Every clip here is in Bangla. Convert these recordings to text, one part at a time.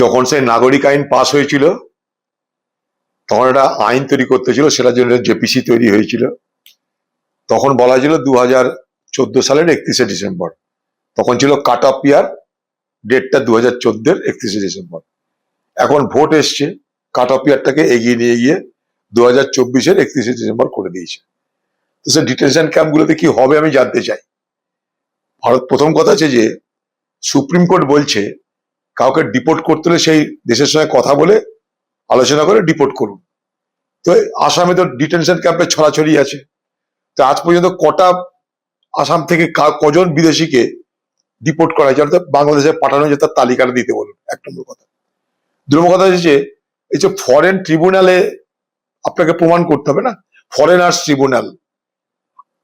যখন সে নাগরিক আইন পাশ হয়েছিল, তখন একটা আইন তৈরি করতে ছিল, সেটার জন্য জেপিসি তৈরি হয়েছিল। তখন বলা হয়েছিল দু হাজার চোদ্দ সালের একত্রিশে ডিসেম্বর। তখন ছিল কাট অফ ইয়ার, ডেটটা দু হাজার চোদ্দের একত্রিশে ডিসেম্বর। এখন ভোট এসছে, কাট অফ ইয়ারটাকে এগিয়ে নিয়ে গিয়ে দু হাজার চব্বিশের একত্রিশে ডিসেম্বর করে দিয়েছে। তো সে ডিটেনশন ক্যাম্পগুলোতে কি হবে আমি জানতে চাই। ভারত, প্রথম কথা আছে যে, সুপ্রিম কোর্ট বলছে কাউকে ডিপোর্ট করতে হলে সেই দেশের সঙ্গে কথা বলে আলোচনা করে ডিপোর্ট করুন। তো আসামে তো ডিটেনশন ক্যাম্পে ছড়াছড়ি আছে। তো আজ পর্যন্ত কটা আসাম থেকে কজন বিদেশিকে ডিপোর্ট করা হয়েছে? অর্থাৎ বাংলাদেশে পাঠানো হয়েছে, তার তালিকাটা দিতে বলুন, এক নম্বর কথা। দু নম্বর কথা হচ্ছে এই যে ফরেন ট্রিব্যুনালে আপনাকে প্রমাণ করতে হবে না? ফরেনার্স ট্রিব্যুনাল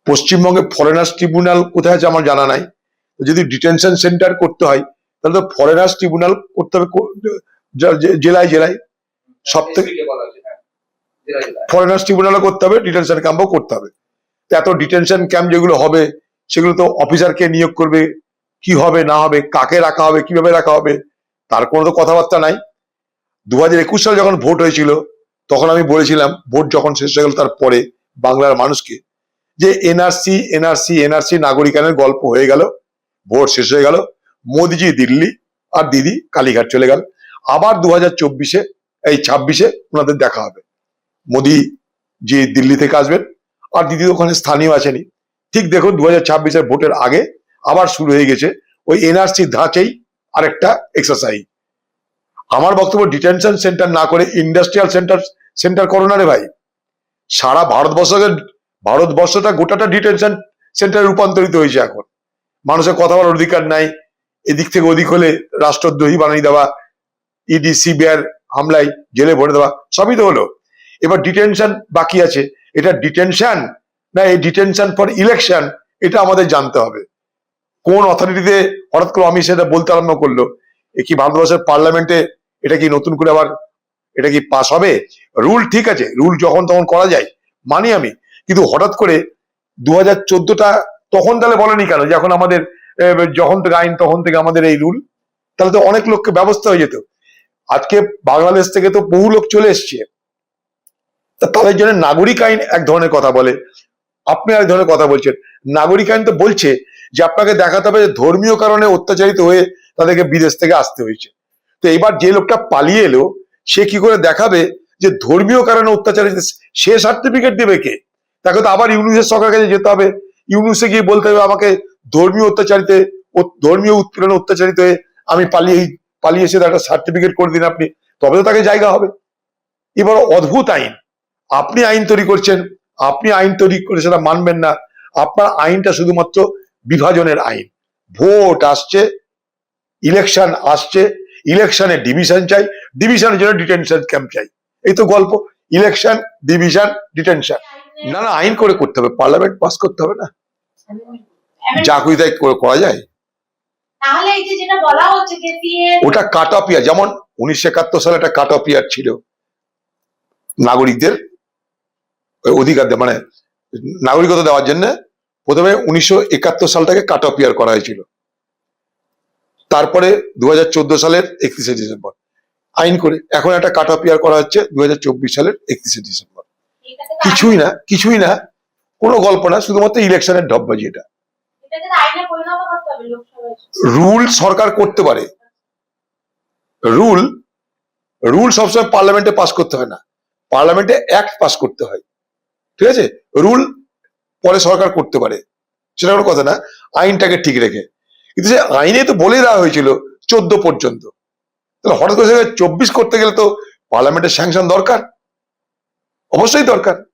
পশ্চিমবঙ্গে ফরেনার্স ট্রিব্যুনাল কোথায় আছে আমার জানা নাই। যদি ডিটেনশন সেন্টার করতে হয় তাহলে তো ফরেনার্স ট্রিব্যুনাল করতে হবে জেলায় জেলায়। সব থেকে হচ্ছে, হ্যাঁ। ফরেনার্স ট্রিব্যুনালও করতে হবে ডিটেনশন ক্যাম্পও করতে হবে। এত ডিটেনশন ক্যাম্প যেগুলো হবে সেগুলো তো অফিসারকে নিয়োগ করবে কি হবে না হবে কাকে রাখা হবে কীভাবে রাখা হবে তার কোনো তো কথাবার্তা নাই। দু হাজার একুশ সালে যখন ভোট হয়েছিল তখন আমি বলেছিলাম ভোট যখন শেষ হয়ে গেল তারপরে বাংলার মানুষকে যে এনআরসি এনআরসি এনআরসি নাগরিকানের গল্প হয়ে গেল ভোট শেষ হয়ে গেল মোদিজি দিল্লি আর দিদি কালীঘাট চলে গেল। আবার দু হাজার চব্বিশে, এই ছাব্বিশে ওনাদের দেখা হবে। মোদি জি দিল্লি থেকে আসবেন আর দিদি ওখানে স্থানীয় আছেনি ঠিক দেখুন দু হাজার ছাব্বিশের ভোটের আগে আবার শুরু হয়ে গেছে ওই এনআরসি ধাঁচেই আরেকটা এক্সারসাইজ আমার বক্তব্য ডিটেনশন সেন্টার না করে ইন্ডাস্ট্রিয়াল সেন্টার সেন্টার করো না রে ভাই। সারা ভারতবর্ষকে, ভারতবর্ষটা গোটাটা ডিটেনশন সেন্টারে রূপান্তরিত হয়েছে এখন। মানুষের কথা বলার অধিকার নাই এদিক থেকে ওদিক হলে রাষ্ট্রদ্রোহী বানিয়ে দেওয়া ইডি সিবিআর হামলায় জেলে ভরে দেওয়া, সবই তো হলো। এবার ডিটেনশন বাকি আছে। এটা ডিটেনশন না, এই ডিটেনশন ফর ইলেকশন এটা আমাদের জানতে হবে। কোন অথরিটিতে হঠাৎ করে আমি সেটা বলতে আরম্ভ করল? এ কি ভারতবর্ষের পার্লামেন্টে এটা কি নতুন করে আবার এটা কি পাস হবে? রুল ঠিক আছে। রুল যখন তখন করা যায়, মানি আমি। কিন্তু হঠাৎ করে দু হাজার তখন তাহলে বলেনি কেন যে এখন আমাদের যখন থেকে আইন, তখন থেকে আমাদের এই রুল, তাহলে তো অনেক লোককে ব্যবস্থা হয়ে যেত। আজকে বাংলাদেশ থেকে তো বহু লোক চলে এসছে। তাদের জন্য নাগরিক আইন এক ধরনের কথা বলে। আপনি এক ধরনের কথা বলছেন। নাগরিক আইন তো বলছে যে আপনাকে দেখাতে হবে যে ধর্মীয় কারণে অত্যাচারিত হয়ে তাদেরকে বিদেশ থেকে আসতে হয়েছে। তো এবার যে লোকটা পালিয়ে এলো, সে কি করে দেখাবে যে ধর্মীয় কারণে অত্যাচারিত? সে সার্টিফিকেট দেবে কে? তাকে তো আবার ইউনুসের সরকারের কাছে যেতে হবে। ইউনুসে গিয়ে বলতে হবে আমাকে ধর্মীয় অত্যাচারিতে, ধর্মীয় উৎপীড়নে অত্যাচারিত হয়ে আমি পালিয়ে পালিয়ে এসে একটা সার্টিফিকেট করে দিন আপনি, তবে তো তাকে জায়গা হবে। এবার অদ্ভুত আইন। আপনি আইন তৈরি করছেন, আপনি আইন তৈরি করে সেটা মানবেন না। আপনার আইনটা শুধুমাত্র বিভাজনের আইন। ভোট আসছে, ইলেকশন আসছে, ইলেকশনে ডিভিশন চাই, ডিভিশনের জন্য ডিটেনশন ক্যাম্প চাই। এই তো গল্প, ইলেকশন, ডিভিশন, ডিটেনশন। না না, আইন করে করতে হবে, পার্লামেন্ট পাস করতে হবে না। যা খুঁজে তাই করা যায়? ওটা কাট অফ ইয়ার যেমন উনিশশো একাত্তর সালে একটা কাট অফ ইয়ার ছিল। নাগরিকদের অধিকার মানে নাগরিকতা দেওয়ার জন্য প্রথমে উনিশশো একাত্তর সালটাকে কাট অফ ইয়ার করা হয়েছিল। তারপরে দু হাজার চোদ্দ সালের একত্রিশে ডিসেম্বর। আইন করে এখন একটা কাট অফ ইয়ার করা হচ্ছে দু হাজার চব্বিশ সালের একত্রিশে ডিসেম্বর। কিছুই না কিছুই না কোনো গল্প না শুধুমাত্র ইলেকশনের ঢপবাজি এটা। রুল সরকার করতে পারে। রুল রুল সবসময় পার্লামেন্টে পাস করতে হয় না। পার্লামেন্টে অ্যাক্ট পাস করতে হয়। ঠিক আছে? রুল পরে সরকার করতে পারে। সেটা কোনো কথা না। আইনটাকে ঠিক রেখে। কিন্তু সে আইনে তো বলে দেওয়া হয়েছিল চোদ্দ পর্যন্ত। তাহলে হঠাৎ করে চব্বিশ করতে গেলে তো পার্লামেন্টের স্যাংশন দরকার। অবশ্যই দরকার।